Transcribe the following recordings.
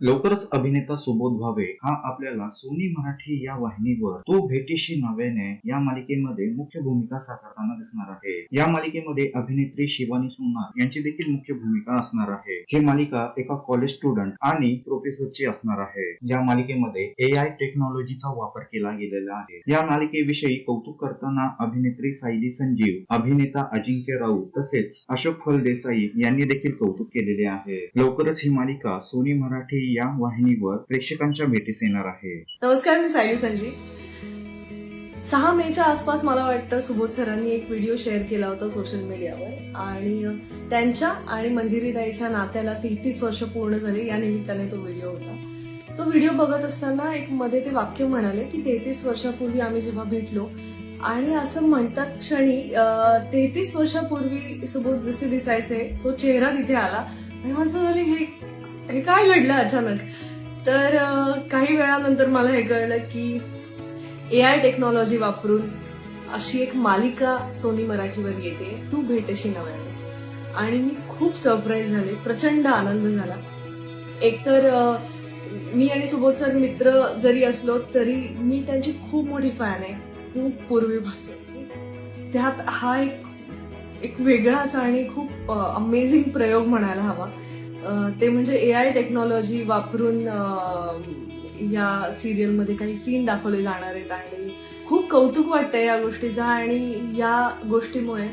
लवकरच अभिनेता सुबोध भावे हा आपल्याला सोनी मराठी या वाहिनीवर तो भेटीशी नव्याने या मालिकेमध्ये मुख्य भूमिका साकारताना दिसणार आहे. या मालिकेमध्ये अभिनेत्री शिवानी सोनार यांची देखील मुख्य भूमिका असणार आहे. ही मालिका एका कॉलेज स्टुडंट आणि प्रोफेसरची असणार आहे. या मालिकेमध्ये ए आय टेक्नॉलॉजीचा वापर केला गेलेला आहे. या मालिकेविषयी कौतुक करताना अभिनेत्री सायली संजीव अभिनेता अजिंक्य राऊत तसेच अशोक फलदेसाई यांनी देखील कौतुक केलेले आहे. लवकरच ही मालिका सोनी मराठी या वाहिनीवर प्रेक्षकांच्या भेटीस येणार आहे. नमस्कार मी सायली संजी सहा मेच्या आसपास मला वाटतं सुबोध सरांनी एक व्हिडिओ शेअर केला होता सोशल मीडियावर. आणि त्यांच्या आणि मंजिरीताईच्या नात्याला तेहतीस वर्ष पूर्ण झाली या निमित्ताने तो व्हिडिओ होता. तो व्हिडिओ बघत असताना एक मध्ये ते वाक्य म्हणाले की तेहतीस वर्षापूर्वी आम्ही जेव्हा भेटलो आणि असं म्हणतात क्षणी तेहतीस वर्षापूर्वी सुबोध जसे दिसायचे तो चेहरा तिथे आला आणि माझं झालं हे हे काय घडलं अचानक? तर काही वेळानंतर मला हे कळलं की ए आय टेक्नॉलॉजी वापरून अशी एक मालिका सोनी मराठीवर येते. तू भेटशी नव्याने आणि मी खूप सरप्राईज झाले. प्रचंड आनंद झाला. एकतर मी आणि सुबोध सर मित्र जरी असलो तरी मी त्यांची खूप मोठी फॅन आहे. खूप पूर्वीपासून. त्यात हा एक एक वेगळाच आणि खूप अमेझिंग प्रयोग म्हणायला हवा. ते म्हणजे ए आय टेक्नॉलॉजी वापरून या सिरियलमध्ये काही सीन दाखवले जाणार आहेत आणि खूप कौतुक वाटतंय या गोष्टीचं आणि या गोष्टीमुळे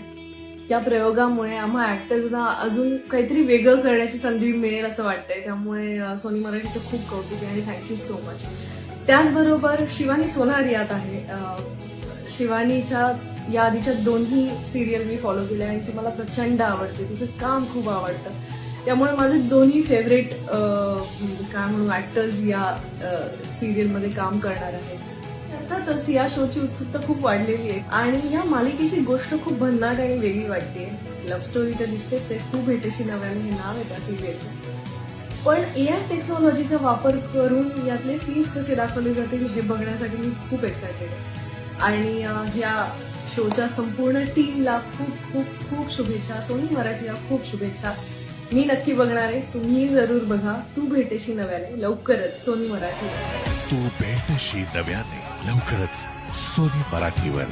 या प्रयोगामुळे आम्हा ऍक्टर्सना अजून काहीतरी वेगळं करण्याची संधी मिळेल असं वाटतंय. त्यामुळे सोनी मराठीचं खूप कौतुक आहे आणि थँक्यू सो मच त्याचबरोबर शिवानी सोनार यात आहे. शिवानीच्या या आधीच्या दोन्ही सिरियल मी फॉलो केल्या आणि ती मला प्रचंड आवडते. तिचं काम खूप आवडतं. त्यामुळे माझे दोन्ही फेवरेट काय म्हणू ऍक्टर्स या सिरियलमध्ये काम करणार आहेत. अर्थातच या शोची उत्सुकता खूप वाढलेली आहे. आणि या मालिकेची गोष्ट खूप भन्नाट आणि वेगळी वाटते. लव्ह स्टोरी तर दिसतेच आहे. तू भेटेशी नव्याने हे नाव आहे त्या सिरियलचं पण ए आय टेक्नॉलॉजीचा वापर करून यातले सीन्स कसे दाखवले जातील हे बघण्यासाठी मी खूप एक्सायटेड आहे. आणि ह्या शोच्या संपूर्ण टीमला खूप खूप खूप शुभेच्छा. सोनी मराठीला खूप शुभेच्छा. मी नक्की बघणार आहे. तुम्ही जरूर बघा. तू भेटेशी नव्याने. लवकरच सोनी मराठी तू भेटशी नव्याने. लवकरच सोनी मराठीवर.